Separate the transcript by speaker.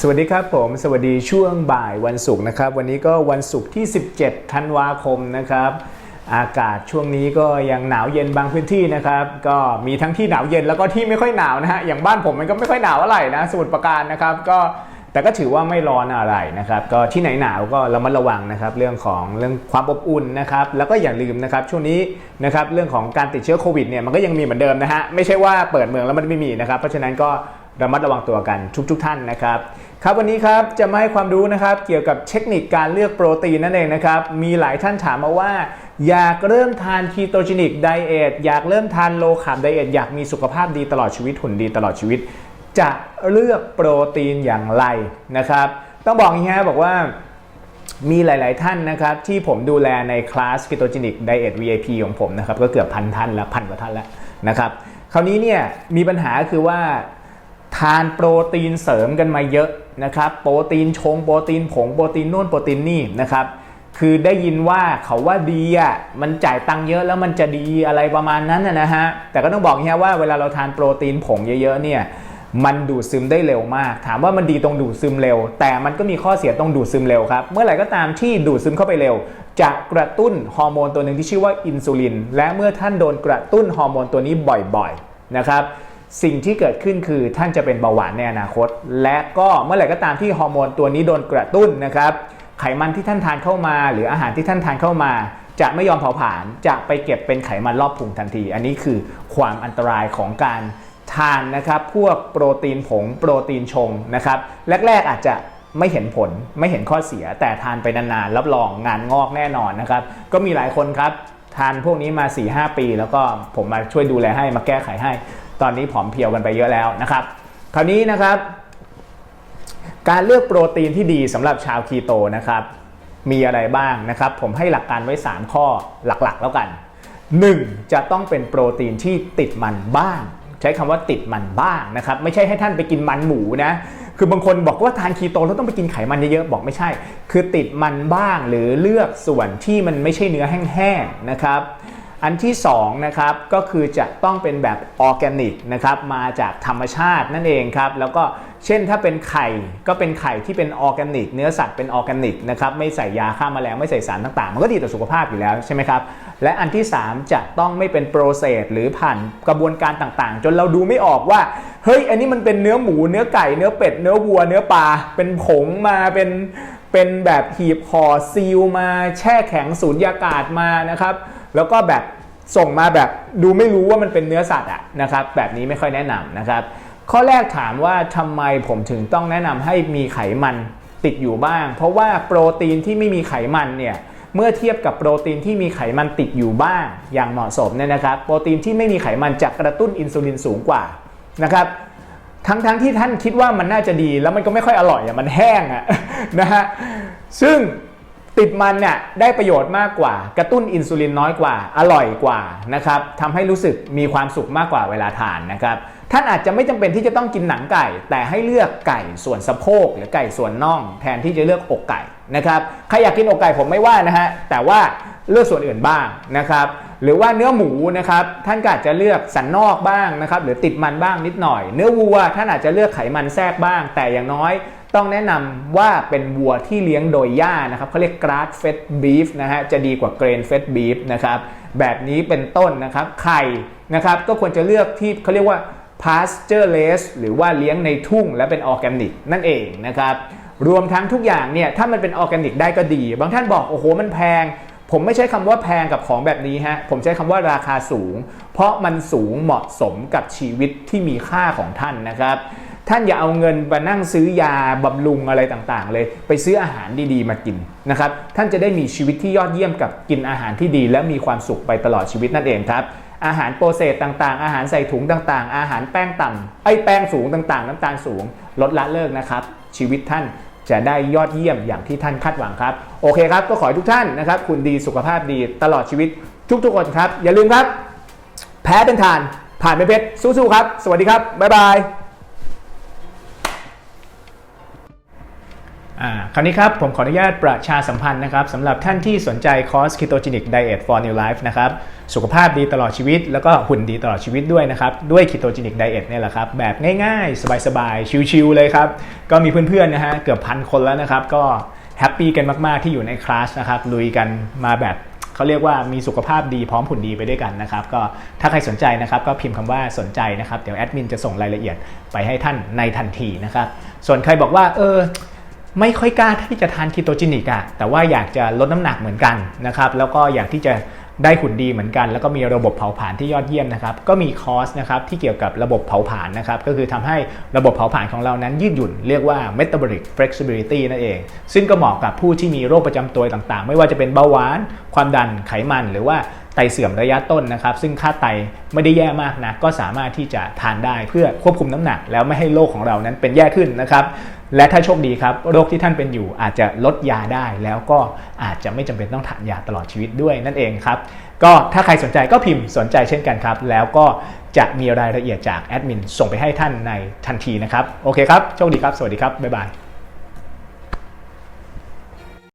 Speaker 1: สวัสดีครับผมสวัสดีช่วงบ่ายวันศุกร์นะครับ วันนี้ก็วันศุกร์ที่ 17 ธันวาคมนะครับ อากาศช่วงนี้ก็ยังหนาวเย็นบางพื้นที่นะครับ ก็มีทั้งที่หนาวเย็นแล้วก็ที่ไม่ค่อยหนาวนะฮะอย่างบ้านผมมันก็ไม่ค่อยหนาวอะไรนะสมุทรปราการนะครับ ก็แต่ก็ถือว่าไม่ร้อนอะไรนะครับ ก็ที่ไหนหนาวก็ระมัดระวังนะครับ เรื่องของเรื่องความอบอุ่นนะครับ แล้วก็อย่าลืมนะครับ ช่วงนี้นะครับเรื่องของการติดเชื้อโควิดเนี่ยมันก็ยังมีเหมือนเดิมนะฮะไม่ใช่ว่าเปิดเมืองแล้วมันไม่มีนะครับ เพราะฉะนั้นก็ ระมัดระวังตัวกันทุกๆทท่านนะครับครับวันนี้ครับจะมาให้ความรู้นะครับเกี่ยวกับเทคนิคการเลือกโปรตีนนั่นเองนะครับมีหลายท่านถามมาว่า อยากเริ่มทานคีโตจินิกไดเอทอยากเริ่มทานโลคาร์บไดเอทอยากมีสุขภาพดีตลอดชีวิตหุ่นดีตลอดชีวิต จะเลือกโปรตีนอย่างไรนะครับ ต้องบอกอย่างนี้ฮะบอกว่ามีหลาย ๆ ท่านนะครับที่ผมดูแลในคลาส Ketogenic Diet VIP ของผมนะครับก็เกือบพันท่านแล้วพันกว่าท่านแล้วนะครับคราวนี้เนี่ยมีปัญหาคือว่า ทานโปรตีนเสริมกันมาเยอะนะครับ โปรตีนชง โปรตีนผง โปรตีนนู่นโปรตีนนี่นะครับ คือได้ยินว่าเขาว่าดีอะ มันจ่ายตังค์เยอะแล้วมันจะดีอะไรประมาณนั้นนะฮะ แต่ก็ต้องบอกอย่างนี้ว่าเวลาเราทานโปรตีนผงเยอะๆเนี่ยมันดูดซึมได้เร็วมาก ถามว่ามันดีตรงดูดซึมเร็ว แต่มันก็มีข้อเสียตรงดูดซึมเร็วครับ เมื่อไหร่ก็ตามที่ดูดซึมเข้าไปเร็ว จะกระตุ้นฮอร์โมนตัวหนึ่งที่ชื่อว่าอินซูลิน และเมื่อท่านโดนกระตุ้นฮอร์โมนตัวนี้บ่อยๆนะครับ สิ่งที่เกิดขึ้นคือท่านจะเป็นเบาหวานในอนาคต และก็เมื่อไหร่ก็ตามที่ฮอร์โมนตัวนี้โดนกระตุ้นนะครับ ไขมันที่ท่านทานเข้ามา หรืออาหารที่ท่านทานเข้ามา จะไม่ยอมเผาผลาญจะไปเก็บเป็นไขมันรอบพุงทันที อันนี้คือความอันตรายของการทานนะครับพวกโปรตีนผง โปรตีนชงนะครับแรก ๆ อาจจะไม่เห็นผลไม่เห็นข้อเสีย แต่ทานไปนานๆรับรองงานงอกแน่นอนนะครับ ก็มีหลายคนครับ ทานพวกนี้มา 4-5 ปี แล้วก็ผมมาช่วยดูแลให้มาแก้ไขให้ ตอนนี้ผอมเพรียวกันไปเยอะแล้วนะครับ คราวนี้นะครับ การเลือกโปรตีนที่ดีสำหรับชาวคีโตนะครับ มีอะไรบ้างนะครับ ผมให้หลักการไว้ 3 ข้อหลักๆ แล้วกัน 1. จะต้องเป็นโปรตีนที่ติดมันบ้าง ใช้คำว่าติดมันบ้างนะครับ ไม่ใช่ให้ท่านไปกินมันหมูนะคือบางคนบอกว่าทานคีโตแล้วต้องไปกินไขมันเยอะๆบอกไม่ใช่ คือติดมันบ้างหรือเลือกส่วนที่มันไม่ใช่เนื้อแห้งๆนะครับ อันที่2นะครับก็คือจะต้องเป็นแบบออร์แกนิกนะครับมาจากธรรมชาตินั่นเองครับแล้วก็เช่นถ้าเป็นไข่ก็เป็นไข่ที่เป็นออร์แกนิก เนื้อสัตว์เป็นออร์แกนิกนะครับไม่ใส่ยาฆ่าแมลงไม่ใส่สารต่างๆ มันก็ดีต่อสุขภาพอยู่แล้วใช่ไหมครับและอันที่ 3 จะต้องไม่เป็นโปรเซสหรือผ่านกระบวนการต่างๆ จนเราดูไม่ออกว่าเฮ้ยอันนี้มันเป็นเนื้อหมูเนื้อไก่เนื้อเป็ดเนื้อวัวเนื้อปลาเป็นผงมาเป็นเป็นแบบหีบห่อซีลมาแช่แข็งสูญญากาศมานะครับ แล้วก็แบบส่งมาแบบดูไม่รู้ว่ามันเป็นเนื้อสัตว์อะนะครับแบบนี้ไม่ค่อยแนะนำนะครับ ข้อแรกถามว่าทำไมผมถึงต้องแนะนำให้มีไขมันติดอยู่บ้าง เพราะว่าโปรตีนที่ไม่มีไขมันเนี่ยเมื่อเทียบกับโปรตีนที่มีไขมันติดอยู่บ้างอย่างเหมาะสมเนี่ยนะครับ โปรตีนที่ไม่มีไขมันจะกระตุ้นอินซูลินสูงกว่านะครับทั้งๆทที่ท่านคิดว่ามันน่าจะดีแล้วมันก็ไม่ค่อยอร่อยอะมันแห้งอะนะฮะซึ่ง ติดมันเนี่ยได้ประโยชน์มากกว่า กระตุ้นอินซูลินน้อยกว่า อร่อยกว่านะครับทำให้รู้สึกมีความสุขมากกว่าเวลาทานนะครับท่านอาจจะไม่จำเป็นที่จะต้องกินหนังไก่ แต่ให้เลือกไก่ส่วนสะโพก หรือไก่ส่วนน่องแทนที่จะเลือกอกไก่นะครับใครอยากกินอกไก่ผมไม่ว่านะฮะแต่ว่าเลือกส่วนอื่นบ้างนะครับหรือว่าเนื้อหมูนะครับท่านก็อาจจะเลือกสันนอกบ้างนะครับหรือติดมันบ้างนิดหน่อย เนื้อวัวท่านอาจจะเลือกไขมันแทรกบ้าง แต่อย่างน้อย ต้องแนะนำว่าเป็นวัวที่เลี้ยงโดยหญ้านะครับเขาเรียก grass fed beef นะฮะจะดีกว่า grain fed beef นะครับแบบนี้เป็นต้นนะครับไข่นะครับก็ควรจะเลือกที่เขาเรียกว่า pastureless หรือว่าเลี้ยงในทุ่งและเป็นออร์แกนิกนั่นเองนะครับรวมทั้งทุกอย่างเนี่ยถ้ามันเป็นออร์แกนิกได้ก็ดี บางท่านบอกโอ้โหมันแพง ผมไม่ใช้คำว่าแพงกับของแบบนี้ฮะผมใช้คำว่าราคาสูง เพราะมันสูงเหมาะสมกับชีวิตที่มีค่าของท่านนะครับ ท่านอย่าเอาเงินมานั่งซื้อยาบำรุงอะไรต่างๆ เลย ไปซื้ออาหารดีๆ มากินนะครับ ท่านจะได้มีชีวิตที่ยอดเยี่ยมกับกินอาหารที่ดี และมีความสุขไปตลอดชีวิตนั่นเองครับ อาหารโปรเซสต่างๆ อาหารใส่ถุงต่างๆ อาหารแป้งต่ำไอ้แป้งสูงต่างๆ น้ำตาลสูง ลดละเลิกนะครับ ชีวิตท่านจะได้ยอดเยี่ยมอย่างที่ท่านคาดหวังครับ โอเคครับ ก็ขอให้ทุกท่านนะครับ คุณดีสุขภาพดีตลอดชีวิตทุกๆคนครับ อย่าลืมครับ แพ้เป็นทานผ่านเป็นเพชรสู้ๆครับ สวัสดีครับบ๊ายบาย คราวนี้ครับผมขออนุญาตประชาสัมพันธ์นะครับสำหรับท่านที่สนใจคอร์ส Ketogenic Diet for New Life นะครับสุขภาพดีตลอดชีวิต แล้วก็หุ่นดีตลอดชีวิตด้วยนะครับ ด้วย Ketogenic Diet เนี่ยแหละครับ แบบง่ายๆ สบายๆ ชิลๆเลยครับ ก็มีเพื่อนๆนะฮะเกือบพันคนแล้วนะครับ ก็แฮปปี้กันมากๆที่อยู่ในคลาสนะครับลุยกันมาแบบเขาเรียกว่ามีสุขภาพดีพร้อมหุ่นดีไปด้วยกันนะครับ ก็ถ้าใครสนใจนะครับก็พิมพ์คำว่าสนใจนะครับ เดี๋ยวแอดมินจะส่งรายละเอียดไปให้ท่านในทันทีนะครับ ส่วนใครบอกว่าเออ ไม่ค่อยกล้าที่จะทานคีโตจินิกอะแต่ว่าอยากจะลดน้ำหนักเหมือนกันนะครับแล้วก็อยากที่จะได้หุ่นดีเหมือนกัน แล้วก็มีระบบเผาผลาญที่ยอดเยี่ยมนะครับก็มีคอร์สนะครับที่เกี่ยวกับระบบเผาผลาญนะครับก็คือทำให้ระบบเผาผลาญของเรานั้นยืดหยุ่นเรียกว่า metabolic flexibility นั่นเอง ซึ่งก็เหมาะกับผู้ที่มีโรคประจำตัวต่างๆ ไม่ว่าจะเป็นเบาหวาน ความดันไขมันหรือว่า ไตเสื่อมระยะต้นนะครับ ซึ่งค่าไตไม่ได้แย่มากนะก็สามารถที่จะทานได้เพื่อควบคุมน้ำหนัก แล้วไม่ให้โรคของเรานั้นเป็นแย่ขึ้นนะครับ และถ้าโชคดีครับโรคที่ท่านเป็นอยู่อาจจะลดยาได้ แล้วก็อาจจะไม่จำเป็นต้องทานยาตลอดชีวิตด้วยนั่นเองครับก็ถ้าใครสนใจก็พิมพ์สนใจเช่นกันครับ แล้วก็จะมีรายละเอียดจากแอดมินส่งไปให้ท่านในทันทีนะครับโอเคครับโชคดีครับสวัสดีครับบ๊ายบาย